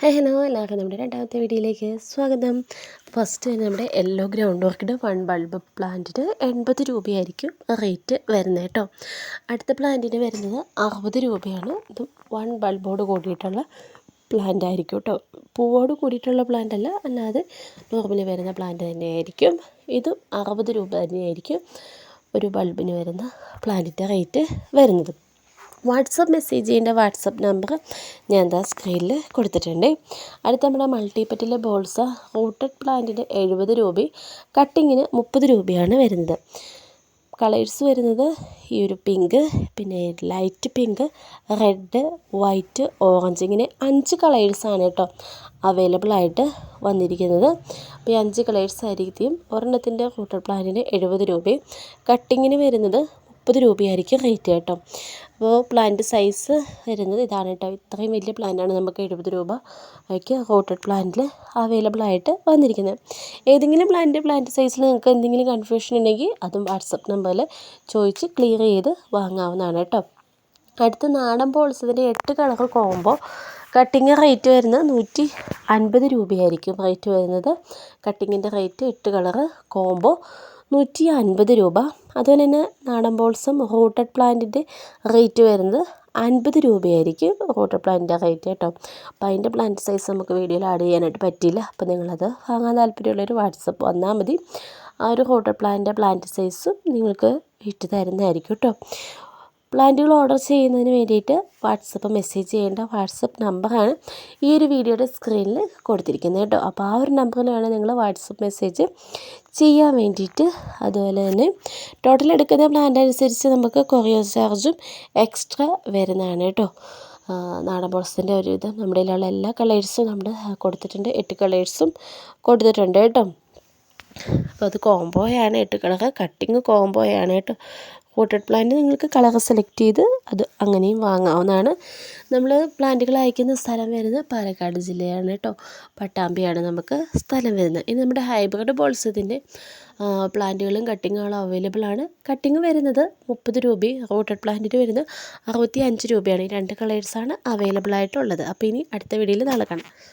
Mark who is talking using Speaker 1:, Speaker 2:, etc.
Speaker 1: Hi hello. എല്ലാവർക്കും നമ്മുടെ രണ്ടാമത്തെ വീഡിയോയിലേക്ക് സ്വാഗതം. ഫസ്റ്റ് നമ്മുടെ yellow ground orchid one bulb പ്ലാന്റിന് എൺപത് രൂപയായിരിക്കും റേറ്റ് വരുന്നത് കേട്ടോ. അടുത്ത പ്ലാന്റിന് വരുന്നത് അറുപത് രൂപയാണ്. ഇത് വൺ ബൾബോട് കൂടിയിട്ടുള്ള പ്ലാന്റ് ആയിരിക്കും കേട്ടോ. പൂവോട് കൂടിയിട്ടുള്ള പ്ലാന്റ് അല്ല. അല്ലാതെ നോർമലി വരുന്ന പ്ലാന്റ് തന്നെയായിരിക്കും. ഇതും അറുപത് രൂപ തന്നെയായിരിക്കും ഒരു ബൾബിന് വരുന്ന പ്ലാന്റിന്റെ റേറ്റ് വരുന്നത്. വാട്സപ്പ് മെസ്സേജ് ചെയ്യേണ്ട വാട്സപ്പ് നമ്പർ ഞാൻ എന്താ സ്ക്രീനിൽ കൊടുത്തിട്ടുണ്ട്. അടുത്ത നമ്മുടെ മൾട്ടിപ്പറ്റിലെ ബോൾസ് റൂട്ടഡ് പ്ലാന്റിന് എഴുപത് രൂപ കട്ടിങ്ങിന് മുപ്പത് രൂപയാണ് വരുന്നത്. കളേഴ്സ് വരുന്നത് ഈ ഒരു പിങ്ക് പിന്നെ light pink red white orange ഇങ്ങനെ അഞ്ച് കളേഴ്സാണ് കേട്ടോ അവൈലബിൾ ആയിട്ട് വന്നിരിക്കുന്നത്. അപ്പോൾ ഈ അഞ്ച് കളേഴ്സ് ആയിരിക്കും ഒരെണ്ണത്തിന്റെ റൂട്ടഡ് പ്ലാനിന് എഴുപത് രൂപയും കട്ടിങ്ങിന് വരുന്നത് മുപ്പത് രൂപയായിരിക്കും റേറ്റ് കേട്ടോ. അപ്പോൾ പ്ലാന്റ് സൈസ് വരുന്നത് ഇതാണ് കേട്ടോ. ഇത്രയും വലിയ പ്ലാന്റാണ് നമുക്ക് എഴുപത് രൂപ യ്ക്ക് റോട്ടഡ് പ്ലാന്റിൽ അവൈലബിൾ ആയിട്ട് വന്നിരിക്കുന്നത്. ഏതെങ്കിലും പ്ലാന്റ് പ്ലാന്റ് സൈസിൽ നിങ്ങൾക്ക് എന്തെങ്കിലും കൺഫ്യൂഷൻ ഉണ്ടെങ്കിൽ അതും വാട്സപ്പ് നമ്പറിൽ ചോദിച്ച് ക്ലിയർ ചെയ്ത് വാങ്ങാവുന്നതാണ് കേട്ടോ. അടുത്ത നാടൻ പോൾസതിന്റെ എട്ട് കളർ കോമ്പോ കട്ടിങ് റേറ്റ് വരുന്നത് നൂറ്റി അൻപത് രൂപയായിരിക്കും. റേറ്റ് വരുന്നത് കട്ടിങ്ങിന്റെ റേറ്റ് എട്ട് കളറ് കോമ്പോ നൂറ്റി അൻപത് രൂപ. അതുപോലെ തന്നെ നാടൻ ബോൾസും റൂട്ടഡ് പ്ലാന്റിന്റെ റേറ്റ് വരുന്നത് അൻപത് രൂപയായിരിക്കും റൂട്ടഡ് പ്ലാന്റിന്റെ റേറ്റ് കേട്ടോ. അപ്പോൾ അതിന്റെ പ്ലാന്റ് സൈസ് നമുക്ക് വീഡിയോയിൽ ആഡ് ചെയ്യാനായിട്ട് പറ്റിയില്ല. അപ്പോൾ നിങ്ങളത് വാങ്ങാൻ താല്പര്യമുള്ളൊരു വാട്സപ്പ് വന്നാൽ മതി. ആ ഒരു റൂട്ടഡ് പ്ലാന്റിന്റെ പ്ലാന്റ് സൈസും നിങ്ങൾക്ക് ഇട്ട് തരുന്നതായിരിക്കും കേട്ടോ. പ്ലാന്റുകൾ ഓർഡർ ചെയ്യുന്നതിന് വേണ്ടിയിട്ട് വാട്സപ്പ് മെസ്സേജ് ചെയ്യേണ്ട വാട്സപ്പ് നമ്പറാണ് ഈ ഒരു വീഡിയോയുടെ സ്ക്രീനിൽ കൊടുത്തിരിക്കുന്നത് കേട്ടോ. അപ്പോൾ ആ ഒരു നമ്പറിലാണ് നിങ്ങൾ വാട്സപ്പ് മെസ്സേജ് ചെയ്യാൻ വേണ്ടിയിട്ട് അതുപോലെ തന്നെ ടോട്ടൽ എടുക്കുന്ന പ്ലാന്റ് അനുസരിച്ച് നമുക്ക് കൊറിയർ ചാർജും എക്സ്ട്രാ വരുന്നതാണ് കേട്ടോ. നാടൻ ബോൾസിന്റെ ഒരു ഇത് നമ്മുടെ എല്ലാ കളേഴ്സും നമ്മൾ കൊടുത്തിട്ടുണ്ട്. എട്ട് കളേഴ്സും കൊടുത്തിട്ടുണ്ട് കേട്ടോ. അപ്പോൾ അത് കോംബോയാണ് കേട്ടോ കളർ കട്ടിങ് കോംബോയാണ് കേട്ടോ. പോട്ടഡ് പ്ലാന്റ് നിങ്ങൾക്ക് കളർ സെലക്ട് ചെയ്ത് അത് അങ്ങനെയും വാങ്ങാവുന്നതാണ്. നമ്മൾ പ്ലാന്റുകൾ അയക്കുന്ന സ്ഥലം വരുന്നത് പാലക്കാട് ജില്ലയാണ് കേട്ടോ. പട്ടാമ്പിയാണ് നമുക്ക് സ്ഥലം വരുന്നത്. ഇനി നമ്മുടെ ഹൈബ്രിഡ് ബോൾസത്തിന്റെ പ്ലാന്റുകളും കട്ടിങ്ങുകളും അവൈലബിൾ ആണ്. കട്ടിങ് വരുന്നത് മുപ്പത് രൂപയും റോട്ടഡ് പ്ലാന്റിന് വരുന്നത് അറുപത്തി അഞ്ച് രൂപയാണ്. ഈ രണ്ട് കളേഴ്സാണ് അവൈലബിൾ ആയിട്ടുള്ളത്. അപ്പോൾ ഇനി അടുത്ത വീഡിയോയിൽ നാളെ കാണാം.